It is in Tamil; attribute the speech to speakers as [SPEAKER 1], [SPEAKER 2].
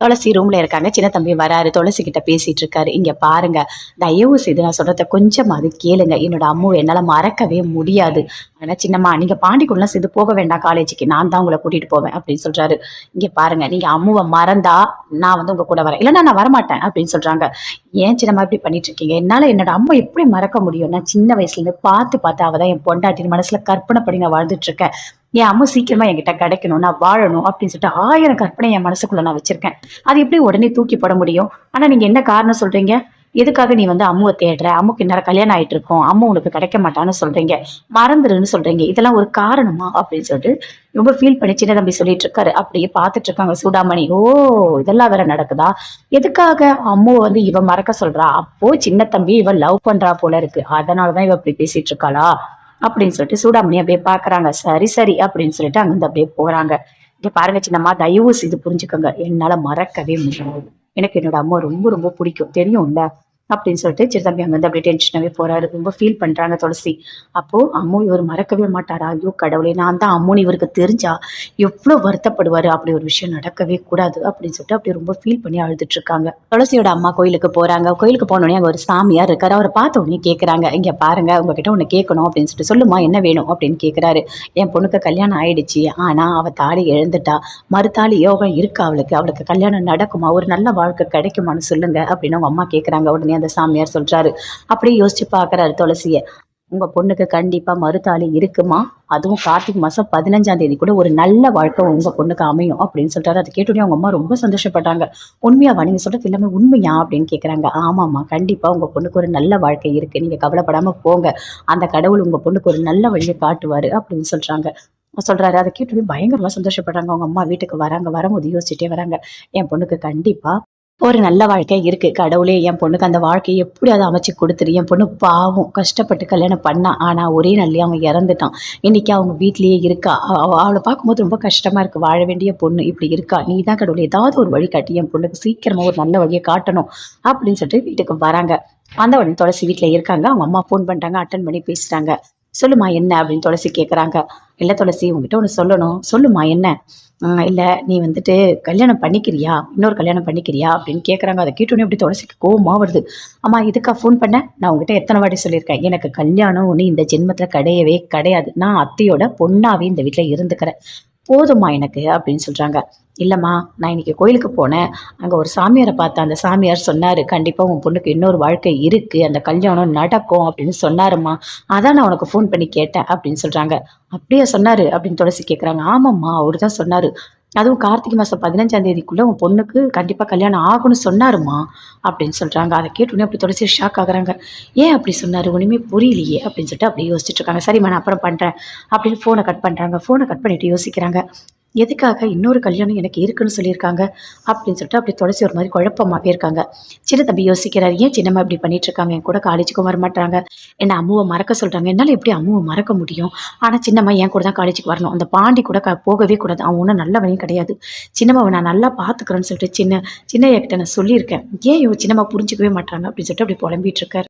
[SPEAKER 1] துளசி ரூம்ல இருக்காங்க. சின்ன தம்பி வராரு. துளசி கிட்ட பேசிட்டு இருக்காரு. இங்க பாருங்க. தயவு செய்து நான் சொல்றத கொஞ்சம் அது கேளுங்க. என்னோட அம்மாவை என்னால மறக்கவே முடியாது. ஆனா சின்னம்மா நீங்க பாண்டிக்குள்ள செய்து போக வேண்டாம் காலேஜுக்கு. நான் தான் உங்களை கூட்டிட்டு போவேன் அப்படின்னு சொல்றாரு. இங்க பாருங்க. நீங்க அம்முவை மறந்தா நான் வந்து உங்க கூட வரேன். இல்லைன்னா நான் வரமாட்டேன் அப்படின்னு சொல்றாங்க. ஏன் சின்னம்மா இப்படி பண்ணிட்டு இருக்கீங்க? என்னால என்னோட அம்மா எப்படி மறக்க முடியும்? நான் சின்ன வயசுல இருந்து பார்த்து பார்த்து அவதான் என் பொண்டாட்டின் மனசுல கற்பனை பண்ணி நான் வாழ்ந்துட்டு இருக்கேன். என் அம்மா சீக்கிரமா என்கிட்ட கிடைக்கணும் நான் வாழணும் அப்படின்னு சொல்லிட்டு ஆயிரம் கற்பனை என் மனசுக்குள்ள நான் வச்சிருக்கேன். அது எப்படி உடனே தூக்கி போட முடியும்? ஆனா நீங்க என்ன காரணம் சொல்றீங்க? எதுக்காக நீ வந்து அம்முவை தேடுற? அம்முக்கு இன்னும் கல்யாணம் ஆயிட்டு இருக்கும். அம்மா உனக்கு கிடைக்க மாட்டான்னு சொல்றீங்க. மறந்துருன்னு சொல்றீங்க. இதெல்லாம் ஒரு காரணமா? அப்படின்னு சொல்லிட்டு ரொம்ப ஃபீல் பண்ணி சின்ன தம்பி சொல்லிட்டு இருக்காரு. அப்படியே பார்த்துட்டு இருக்காங்க சூடாமணி. ஓ இதெல்லாம் வேற நடக்குதா? எதுக்காக அம்முவை வந்து இவன் மறக்க சொல்றா? அப்போ சின்ன தம்பி இவ லவ் பண்றா போல இருக்கு. அதனாலதான் இவ இப்படி பேசிட்டு இருக்காளா? அப்படின்னு சொல்லிட்டு சூடாமணி அப்படியே பாக்குறாங்க சரி சரி அப்படின்னு சொல்லிட்டு அங்கிருந்து அப்படியே போறாங்க. இங்க பாருங்க சின்னம்மா தயவு செய்து புரிஞ்சுக்கோங்க. என்னால மறக்கவே முடியாது. எனக்கு என்னோட அம்மா ரொம்ப ரொம்ப பிடிக்கும். தெரியும்ல? அப்படின்னு சொல்லிட்டு சிறு தம்பி அங்கிருந்து அப்படியே டென்ஷனாகவே போகிறாரு ரொம்ப ஃபீல் பண்ணுறாங்க துளசி. அப்போது அம்மு இவர் மறக்கவே மாட்டாரா? ஐயோ கடவுளே நான் தான் அம்முன்னு இவருக்கு தெரிஞ்சா எவ்வளோ வருத்தப்படுவார்? அப்படி ஒரு விஷயம் நடக்கவே கூடாது அப்படின்னு சொல்லிட்டு அப்படி ரொம்ப ஃபீல் பண்ணி அழுதுட்டுருக்காங்க துளசியோட அம்மா கோயிலுக்கு போகிறாங்க கோயிலுக்கு போனோடனே அங்கே ஒரு சாமியார் இருக்கார். அவரை பார்த்த உடனே கேட்குறாங்க இங்கே பாருங்க உங்ககிட்ட ஒன்று கேட்கணும் அப்படின்னு சொல்லிட்டு சொல்லுமா என்ன வேணும்? அப்படின்னு கேட்குறாரு என் பொண்ணுக்கு கல்யாணம் ஆயிடுச்சு. ஆனால் அவள் தாலி எழுந்துட்டா மறுத்தாலி யோகம் இருக்கா அவளுக்கு. அவளுக்கு கல்யாணம் நடக்குமா? ஒரு நல்ல வாழ்க்கை கிடைக்குமான்னு சொல்லுங்க அப்படின்னு அவங்க அம்மா கேட்குறாங்க உடனே அந்த சாமியார் சொல்றாரு. அப்படியே யோசிச்சு பாக்குறாரு துளசிய. உங்க பொண்ணுக்கு கண்டிப்பா மறுத்தாளி இருக்குமா? அதுவும் கார்த்திக் மாசம் பதினஞ்சாம் தேதி கூட ஒரு நல்ல வாழ்க்கை உங்க பொண்ணுக்கு அமையும் அப்படின்னு சொல்றாரு. அதை கேட்டோடனே அவங்க அம்மா ரொம்ப சந்தோஷப்பட்டாங்க. உண்மையாவா நீங்க சொல்றது எல்லாமே உண்மையா அப்படின்னு கேக்குறாங்க. ஆமாம்மா கண்டிப்பா உங்க பொண்ணுக்கு ஒரு நல்ல வாழ்க்கை இருக்கு. நீங்க கவலைப்படாம போங்க. அந்த கடவுள் உங்க பொண்ணுக்கு ஒரு நல்ல வழியை காட்டுவாரு அப்படின்னு சொல்றாங்க. சொல்றாரு. அதை கேட்டு பயங்கரமா சந்தோஷப்படுறாங்க அவங்க அம்மா வீட்டுக்கு வராங்க. வரும்போது யோசிச்சுட்டே வராங்க. என் பொண்ணுக்கு கண்டிப்பா ஒரு நல்ல வாழ்க்கை இருக்குது கடவுளே என் பொண்ணுக்கு அந்த வாழ்க்கையை எப்படி அதை அமைச்சு கொடுத்துரு? என் பொண்ணு பாவம் கஷ்டப்பட்டு கல்யாணம் பண்ணான் ஆனால் ஒரே நல்லே அவன் இறந்துட்டான். இன்னைக்கு அவங்க வீட்லேயே இருக்கா? அவ- அவ- அவளை பார்க்கும்போது ரொம்ப கஷ்டமாக இருக்குது வாழ வேண்டிய பொண்ணு இப்படி இருக்கா? நீ தான் கடவுளை ஏதாவது ஒரு வழி காட்டி. என் பொண்ணுக்கு சீக்கிரமாக ஒரு நல்ல வழியை காட்டணும் அப்படின்னு சொல்லிட்டு வீட்டுக்கு வராங்க. அந்த உடனே துளசி வீட்டில் இருக்காங்க. அவங்க அம்மா ஃபோன் பண்ணிட்டாங்க அட்டன் பண்ணி பேசுகிறாங்க சொல்லுமா என்ன அப்படின்னு துளசி கேட்குறாங்க இல்லை துளசி உங்ககிட்ட ஒன்று சொல்லணும். சொல்லுமா என்ன? இல்லை நீ வந்துட்டு கல்யாணம் பண்ணிக்கிறியா? இன்னொரு கல்யாணம் பண்ணிக்கிறியா? அப்படின்னு கேட்குறாங்க அதை கேட்டோன்னே அப்படி துளசிக்கு கோவமாக வருது. அம்மா இதுக்கா ஃபோன் பண்ண? நான் உங்ககிட்ட எத்தனை வாட்டி சொல்லியிருக்கேன். எனக்கு கல்யாணம் ஒன்று இந்த ஜென்மத்தில் கிடையவே கிடையாது. நான் அத்தையோட பொண்ணாகவே இந்த வீட்டில் இருந்துக்கிறேன். போதுமா எனக்கு? அப்படின்னு சொல்கிறாங்க இல்லைம்மா நான் இன்னைக்கு கோயிலுக்கு போனேன். அங்கே ஒரு சாமியாரை பார்த்தேன் அந்த சாமியார் சொன்னார் கண்டிப்பாக உன் பொண்ணுக்கு இன்னொரு வாழ்க்கை இருக்குது அந்த கல்யாணம் நடக்கும் அப்படின்னு சொன்னாருமா அதான் நான் உனக்கு ஃபோன் பண்ணி கேட்டேன் அப்படின்னு சொல்கிறாங்க அப்படியே? சொன்னார் அப்படின்னு துளசி கேட்குறாங்க ஆமாம்மா அவர் தான் சொன்னார். அதுவும் கார்த்திகை மாதம் பதினஞ்சாம் தேதிக்குள்ளே உன் பொண்ணுக்கு கண்டிப்பாக கல்யாணம் ஆகும்னு சொன்னாருமா? அப்படின்னு சொல்கிறாங்க அதை கேட்டோன்னே அப்படி தொடர்ச்சி ஷாக் ஆகுறாங்க. ஏன் அப்படி சொன்னார்? ஒன்றுமே புரியலையே அப்படின்னு சொல்லிட்டு அப்படியே யோசிச்சுட்டு இருக்காங்க. சரிம்மா நான் அப்புறம் பண்ணுறேன் அப்படின்னு ஃபோனை கட் பண்ணுறாங்க ஃபோனை கட் பண்ணிட்டு யோசிக்கிறாங்க. எதுக்காக இன்னொரு கல்யாணம் எனக்கு இருக்குன்னு சொல்லியிருக்காங்க? அப்படின்னு சொல்லிட்டு அப்படி துளசி ஒரு மாதிரி குழப்பமாகவே இருக்காங்க. சின்ன தம்பி யோசிக்கிறார் ஏன் சின்னம்மா இப்படி பண்ணிட்டு இருக்காங்க என் கூட காலேஜுக்கும் வர மாட்டாங்க என்ன அம்முவை மறக்க சொல்கிறாங்க என்னால் எப்படி அம்முவை மறக்க முடியும்? ஆனால் சின்னம்மா என் கூட தான் காலேஜுக்கு வரணும். அந்த பாண்டி கூட க- போகவே கூடாது. அவன் ஒன்றும் நல்லவனையும் கிடையாது. சின்னம்மாவை நான் நல்லா பார்த்துக்கிறேன்னு சொல்லிட்டு சின்ன சின்ன கிட்ட நான் சொல்லியிருக்கேன். ஏன் இவன் சின்னம்மா புரிஞ்சிக்கவே மாட்டாங்க அப்படின்னு சொல்லிட்டு அப்படி புலம்பிட்டு இருக்காரு